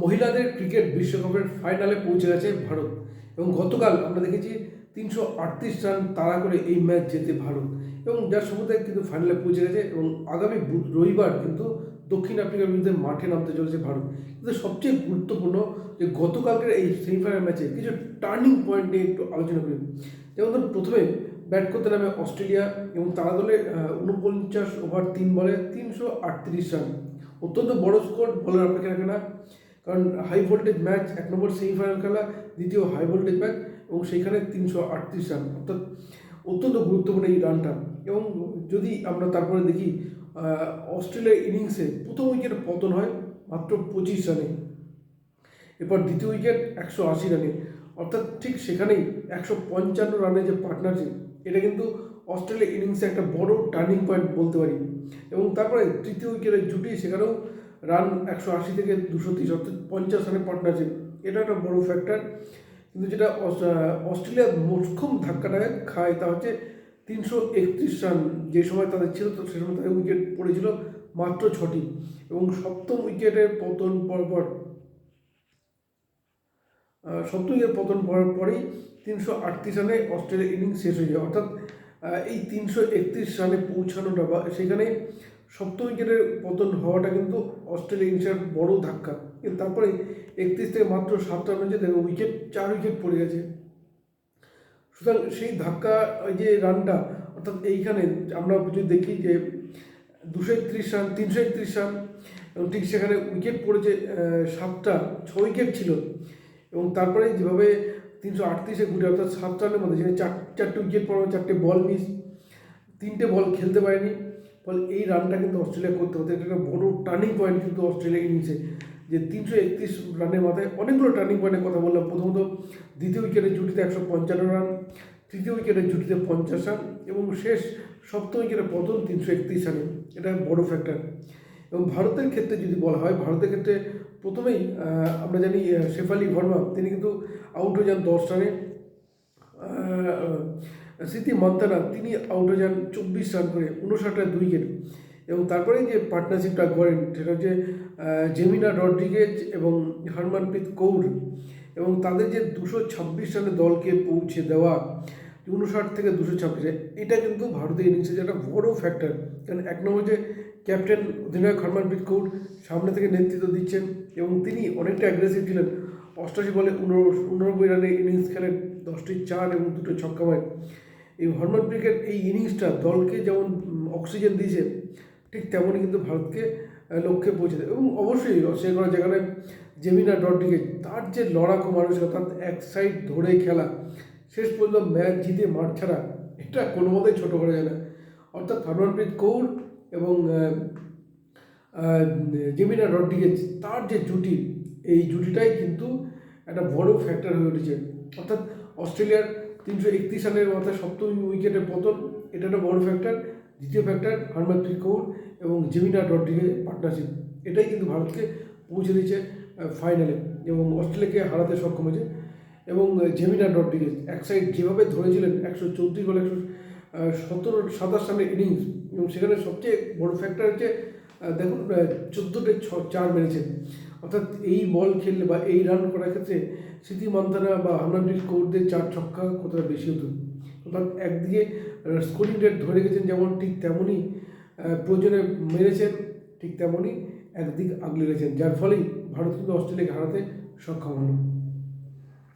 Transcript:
মহিলাদের ক্রিকেট বিশ্বকাপের ফাইনালে পৌঁছে গেছে ভারত। এবং গতকাল আমরা দেখেছি তিনশো আটত্রিশ রান তাড়া করে এই ম্যাচ জেতে ভারত। এবং যার সুবিধে কিন্তু ফাইনালে পৌঁছে গেছে এবং আগামী রবিবার কিন্তু দক্ষিণ আফ্রিকার বিরুদ্ধে মাঠে নামতে চলেছে ভারত। কিন্তু সবচেয়ে গুরুত্বপূর্ণ যে গতকালকের এই সেমিফাইনাল ম্যাচে কিছু টার্নিং পয়েন্ট নিয়ে একটু আলোচনা করি। যেমন ধরুন, প্রথমে ব্যাট করতে নামে অস্ট্রেলিয়া এবং তারা দলে উনপঞ্চাশ ওভার, তিন বলে তিনশো আটত্রিশ রান। অত্যন্ত বড় স্কোর বলার অপেক্ষা রাখে না। কারণ হাই ভোল্টেজ ম্যাচ এক নম্বর সেমিফাইনাল খেলা দ্বিতীয় হাই ভোল্টেজ ম্যাচ এবং সেইখানে তিনশো আটত্রিশ রান। অর্থাৎ অত্যন্ত গুরুত্বপূর্ণ এই রানটা। এবং যদি আমরা তারপরে দেখি আহ, অস্ট্রেলিয়ার ইনিংসে প্রথম উইকেট পতন হয় মাত্র পঁচিশ রানে। এরপর দ্বিতীয় উইকেট একশো আশি রানে। অর্থাৎ ঠিক সেখানেই একশো পঞ্চান্ন রানে যে পার্টনারশিপ এটা কিন্তু অস্ট্রেলিয়া ইনিংসে একটা বড় টার্নিং পয়েন্ট বলতে পারি। এবং তারপরে তৃতীয় উইকেটের জুটি সেখানেও রান একশো আশি থেকে দুশো তিরিশ, অর্থাৎ পঞ্চাশ রানের পার্টনারশিপ এটা একটা বড় ফ্যাক্টর কিন্তু যেটা অস্ট্রেলিয়া মোক্ষম ধাক্কাটা খায় তা হচ্ছে তিনশো একত্রিশ রান যে সময় তাদের ছিল, তো সে সময় তাদের উইকেট পড়েছিল মাত্র ছটি। এবং সপ্তম উইকেটের পতন পরপর সপ্তম উইকেট পতন পড়ার পরেই তিনশো আটত্রিশ রানে অস্ট্রেলিয়া ইনিংস শেষ হয়ে যায়। অর্থাৎ এই তিনশো একত্রিশ রানে পৌঁছানোটা বা সেখানে সপ্তম উইকেটের পতন হওয়াটা কিন্তু অস্ট্রেলিয়া ইনিংসের বড় ধাক্কা। কিন্তু তারপরে একত্রিশ থেকে মাত্র সাত রান হয়েছে দেখো উইকেট চার উইকেট পড়ে গেছে। সুতরাং সেই ধাক্কা যে রানটা অর্থাৎ এইখানে আমরা যদি দেখি যে দুশো একত্রিশ রান তিনশো একত্রিশ রান এবং ঠিক সেখানে উইকেট পড়েছে সাতটা ছ উইকেট ছিল। এবং তারপরে যেভাবে তিনশো আটত্রিশে ঘুরে, অর্থাৎ সাত রানের মধ্যে যেখানে চার, চারটে উইকেট পড়ানো, চারটে বল মিস তিনটে বল খেলতে পারেনি। ফলে এই রানটা কিন্তু অস্ট্রেলিয়া করতে হতে। একটা বড় টার্নিং পয়েন্ট কিন্তু অস্ট্রেলিয়া ইনিংসে যে তিনশো একত্রিশ রানের মাথায় অনেকগুলো টার্নিং পয়েন্টের কথা বললাম। প্রথমত দ্বিতীয় উইকেটের জুটিতে একশো পঞ্চান্ন রান, তৃতীয় উইকেটের জুটিতে পঞ্চাশ রান এবং শেষ সপ্তম উইকেটের পতন তিনশো একত্রিশ রানে। এটা বড় ফ্যাক্টর এবং ভারতের ক্ষেত্রে যদি বলা হয়, ভারতের ক্ষেত্রে প্রথমেই আমরা জানি শেফালি ভার্মা, তিনি কিন্তু আউট হয়ে যান দশ রানে। স্মৃতি মান্তানা, তিনি আউট হয়ে যান চব্বিশ রান করে উনষাট রান দুই উইকেট এবং তারপরে যে পার্টনারশিপটা করেন সেটা হচ্ছে জেমিনা রড্রিগেজ এবং হরমনপ্রীত কৌর। এবং তাদের যে দুশো ছাব্বিশ রানে দলকে পৌঁছে দেওয়া উনষাট থেকে দুশো ছাব্বিশে, এটা কিন্তু ভারতীয় ইনিংসের একটা বড় ফ্যাক্টর কারণ এক নম্বর যে ক্যাপ্টেন অধিনায়ক হরমনপ্রীত কৌর সামনে থেকে নেতৃত্ব দিচ্ছেন এবং তিনি অনেকটা অ্যাগ্রেসিভ ছিলেন। অষ্টাশি বলে উননব্বই রানে ইনিংস খেলেন, দশটি চার এবং দুটো ছক্কা মারেন। এই হরমনপ্রীতের এই ইনিংসটা দলকে যেমন অক্সিজেন দিয়েছে, ঠিক তেমনই কিন্তু ভারতকে লক্ষ্যে পৌঁছে দেয় এবং অবশ্যই সে করা যেখানে জেমিনা ডড্রিগেজ তার যে লড়াকু মানসিকতা, তার এক সাইড ধরে খেলা, শেষ পর্যন্ত ম্যাচ জিতে মাঠ ছাড়া এটা কোনো মতেই ছোটো করা যায় না। অর্থাৎ হরমনপ্রীত কৌর এবং জেমিনা রড্রিগেজ তার যে জুটি, এই জুটিটাই কিন্তু একটা বড় ফ্যাক্টর হয়ে উঠেছে। অর্থাৎ অস্ট্রেলিয়ার তিনশো একত্রিশ রানের মাথায় সপ্তম উইকেটের পতন, এটা একটা বড় ফ্যাক্টর দ্বিতীয় ফ্যাক্টর হরমনপ্রীত কৌর এবং জেমিনা রড্রিগেজ পার্টনারশিপ এটাই কিন্তু ভারতকে পৌঁছে দিয়েছে ফাইনালে এবং অস্ট্রেলিয়াকে হারাতে সক্ষম হয়েছে। এবং জেমিনা রড্রিগেজ এক সাইড যেভাবে ধরেছিলেন একশো চৌত্রিশ বলে একশো সতেরো, সাতাশ রানের ইনিংস এবং সেখানে সবচেয়ে বড় ফ্যাক্টর হচ্ছে দেখুন চোদ্দোটে ছ, চার মেরেছেন। অর্থাৎ এই বল খেললে বা এই রান করার ক্ষেত্রে স্মৃতি মান্তানা বা হরমনপ্রীত কৌরদের চার ছক্কা কতটা বেশি হতো? অর্থাৎ একদিকে স্কোরিং রেট ধরে গেছেন যেমন ঠিক তেমনই প্রয়োজনে মেরেছেন ঠিক তেমনই একদিক আগলে গেছেন। যার ফলেই ভারত কিন্তু অস্ট্রেলিয়াকে হারাতে সক্ষম হলো।